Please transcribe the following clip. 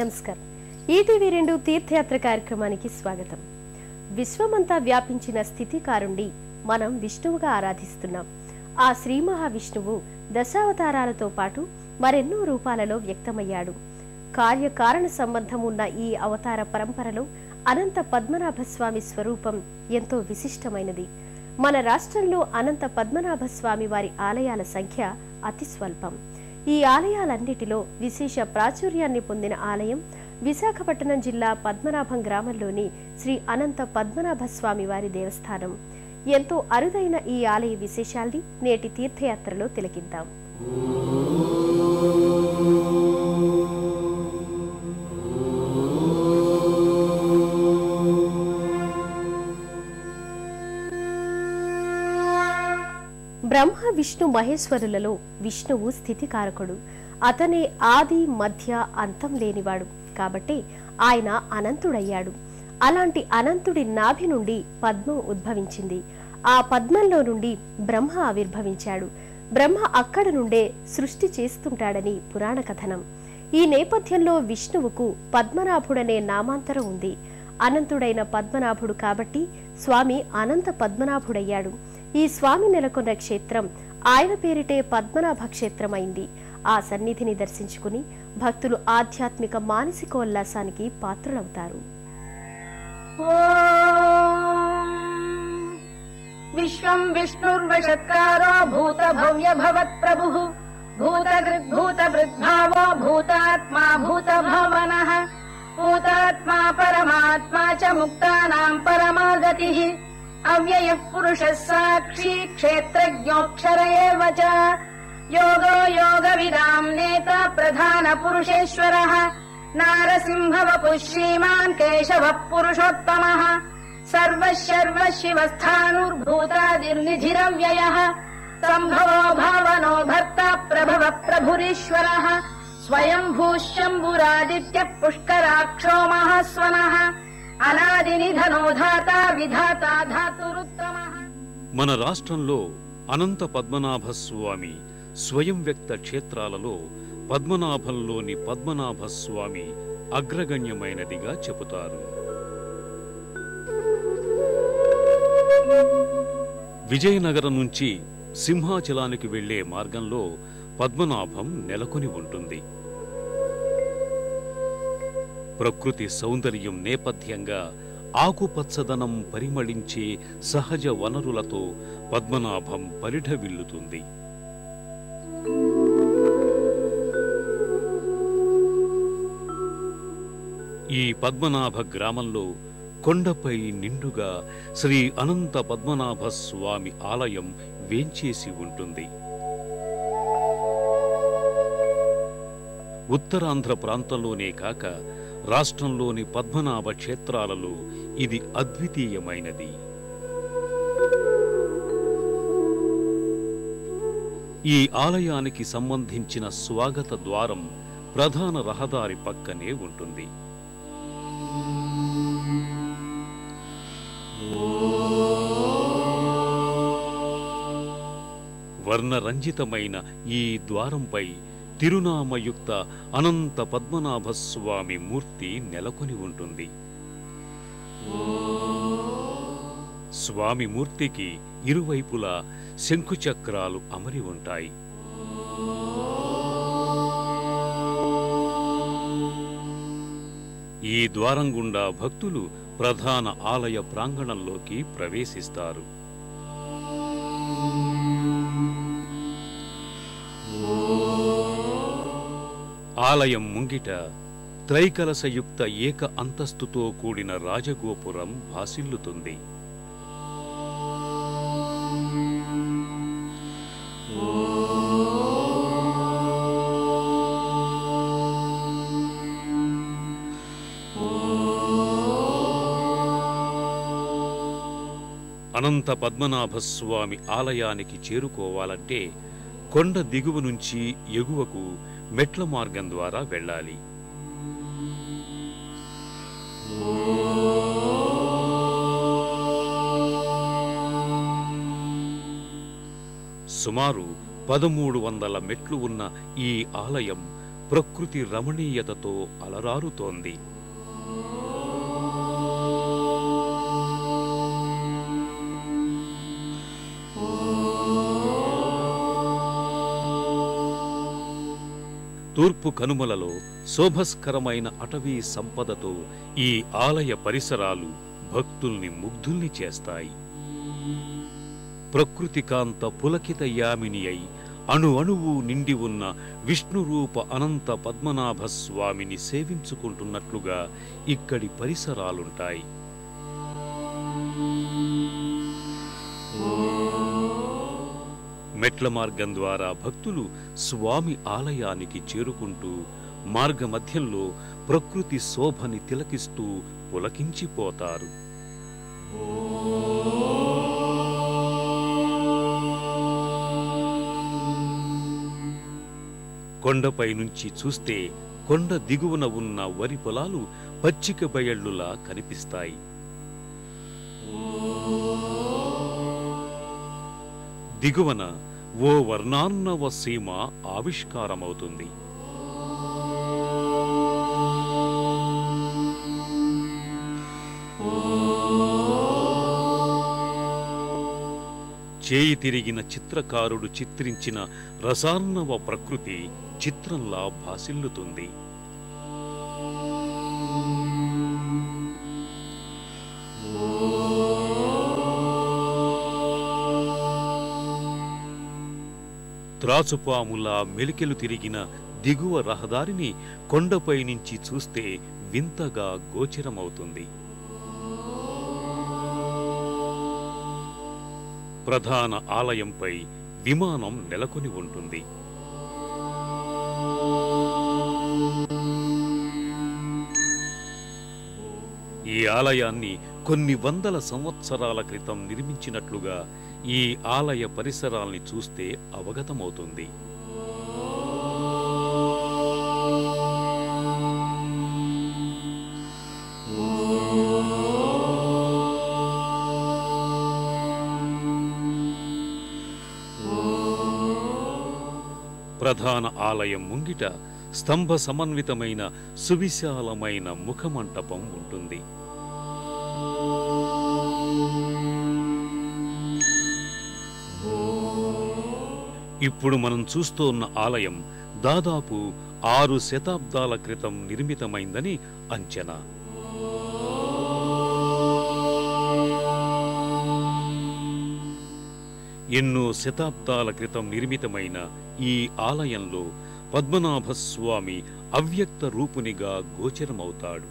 నమస్కారం. ఈటీవీ రెండు తీర్థయాత్ర కార్యక్రమానికి స్వాగతం. విశ్వమంతా వ్యాపించిన స్థితికారుండి మనం విష్ణువుగా ఆరాధిస్తున్నాం. ఆ శ్రీ మహావిష్ణువు దశావతారాలతో పాటు మరెన్నో రూపాలలో వ్యక్తమయ్యాడు. కార్యకారణ సంబంధం ఉన్న ఈ అవతార పరంపరలో అనంత పద్మనాభ స్వామి స్వరూపం ఎంతో విశిష్టమైనది. మన రాష్ట్రంలో అనంత పద్మనాభ స్వామి వారి ఆలయాల సంఖ్య అతి స్వల్పం. ఈ ఆలయాలన్నిటిలో విశేష ప్రాచుర్యాన్ని పొందిన ఆలయం విశాఖపట్నం జిల్లా పద్మనాభం గ్రామంలోని శ్రీ అనంత పద్మనాభ స్వామి వారి దేవస్థానం. ఎంతో అరుదైన ఈ ఆలయ విశేషాల్ని నేటి తీర్థయాత్రలో తిలకిద్దాం. బ్రహ్మ విష్ణు మహేశ్వరులలో విష్ణువు స్థితికారకుడు. అతనే ఆది మధ్య అంతం లేనివాడు. కాబట్టి ఆయన అనంతుడయ్యాడు. అలాంటి అనంతుడి నాభి నుండి పద్మం ఉద్భవించింది. ఆ పద్మంలో నుండి బ్రహ్మ ఆవిర్భవించాడు. బ్రహ్మ అక్కడ నుండే సృష్టి చేస్తుంటాడని పురాణ కథనం. ఈ నేపథ్యంలో విష్ణువుకు పద్మనాభుడనే నామాంతరం ఉంది. అనంతుడైన పద్మనాభుడు కాబట్టి స్వామి అనంత పద్మనాభుడయ్యాడు. ఈ స్వామి నెలకొన్న క్షేత్రం ఆయన పేరిటే పద్మనాభ క్షేత్రమైంది. ఆ సన్నిధిని దర్శించుకుని భక్తులు ఆధ్యాత్మిక మానసికోల్లాసానికి పాత్రులవుతారు. విశ్వం విష్ణుర్వశత్కారో భూత భవ్య భవత్ ప్రభు భూతగృద్భూత వృద్భావో భూతాత్మా భూత భవన భూతాత్మా పరమాత్మా చ ముక్తానాం పరమాగతి अव्ययः पुरुषः साक्षी क्षेत्रज्ञोऽक्षर एव च। योगो योगविदाम् नेता प्रधानपुरुषेश्वरः। नारसिंहवपुः श्रीमान् केशवः पुरुषोत्तमः सर्व शिवस्थानुर्भूतादिर्निधिरव्ययः तम्भवो भव नो भक्ता प्रभव प्रभुरीश्वरः स्वयम्भूश्यम्बुरादित्य पुष्कराक्षो महास्वनः। अनादिनिधनो धाता विधाता धा మన రాష్ట్రంలో అనంత పద్మనాభ స్వామి స్వయం వ్యక్త క్షేత్రాలలో పద్మనాభంలోని పద్మనాభ స్వామి అగ్రగణ్యమైనదిగా చెబుతారు. విజయనగరం నుంచి సింహాచలానికి వెళ్ళే మార్గంలో పద్మనాభం నెలకొని ఉంటుంది. ప్రకృతి సౌందర్యం నేపథ్యంగా ఆకుపచ్చదనం పరిమళించే సహజ వనరులతో పద్మనాభం పరిఢవిల్లుతుంది. ఈ పద్మనాభ గ్రామంలో కొండపై నిండుగా శ్రీ అనంత పద్మనాభ స్వామి ఆలయం వేంచేసి ఉంటుంది. ఉత్తరాంధ్ర ప్రాంతంలోనే కాక రాష్ట్రంలోని పద్మనాభ క్షేత్రాలలో ఇది అద్వితీయమైనది. ఈ ఆలయానికి సంబంధించిన స్వాగత ద్వారం ప్రధాన రహదారి పక్కనే ఉంటుంది. వర్ణరంజితమైన ఈ ద్వారంపై తిరునామయుక్త అనంత పద్మనాభ స్వామి మూర్తి నెలకొని ఉంటుంది. స్వామి మూర్తికి ఇరువైపులా శంఖుచక్రాలు అమరి ఉంటాయి. ఈ ద్వారం గుండా భక్తులు ప్రధాన ఆలయ ప్రాంగణంలోకి ప్రవేశిస్తారు. ఆలయం ముంగిట త్రైకలసయుక్త ఏక అంతస్తుతో కూడిన రాజగోపురం భాసిల్లుతుంది. అనంత పద్మనాభ స్వామి ఆలయానికి చేరుకోవాలంటే కొండ దిగువ నుంచి ఎగువకు మెట్ల మార్గం ద్వారా వెళ్ళాలి. సుమారు పదమూడు వందల మెట్లు ఉన్న ఈ ఆలయం ప్రకృతి రమణీయతతో అలరారుతోంది. తూర్పు కనుమలలో శోభస్కరమైన అటవీ సంపదతో ఈ ఆలయ పరిసరాలు భక్తుల్ని ముగ్ధుల్ని చేస్తాయి. ప్రకృతికాంత పులకిత యామిని అయి అణు అణువు నిండి ఉన్న విష్ణురూప అనంత పద్మనాభ స్వామిని సేవించుకుంటున్నట్లుగా ఇక్కడి పరిసరాలుంటాయి. మెట్ల మార్గం ద్వారా భక్తులు స్వామి ఆలయానికి చేరుకుంటూ మార్గమధ్యంలో ప్రకృతి శోభని తిలకిస్తూ పులకించిపోతారు. కొండపై నుంచి చూస్తే కొండ దిగువన ఉన్న వరి పొలాలు పచ్చిక బయళ్ళులా కనిపిస్తాయి. దిగువన ఓ వర్ణాన్నవ సీమ ఆవిష్కారమవుతుంది. చేయి తిరిగిన చిత్రకారుడు చిత్రించిన రసార్ణవ ప్రకృతి చిత్రంలా భాసిల్లుతుంది. త్రాచుపాములా మెలికెలు తిరిగిన దిగువ రహదారిని కొండపై నుంచి చూస్తే వింతగా గోచరమవుతుంది. ప్రధాన ఆలయంపై విమానం నెలకొని ఉంటుంది. ఈ ఆలయాన్ని కొన్ని వందల సంవత్సరాల క్రితం నిర్మించినట్లుగా ఈ ఆలయ పరిసరాల్ని చూస్తే అవగతమవుతుంది. ప్రధాన ఆలయం ముంగిట స్తంభ సమన్వితమైన సువిశాలమైన ముఖమంటపం ఉంటుంది. ఇప్పుడు మనం చూస్తోన్న ఆలయం దాదాపు ఆరు శతాబ్దాల క్రితం నిర్మితమైందని అంచనా. ఎన్నో శతాబ్దాల క్రితం నిర్మితమైన ఈ ఆలయంలో పద్మనాభ స్వామి అవ్యక్త రూపునిగా గోచరమవుతాడు.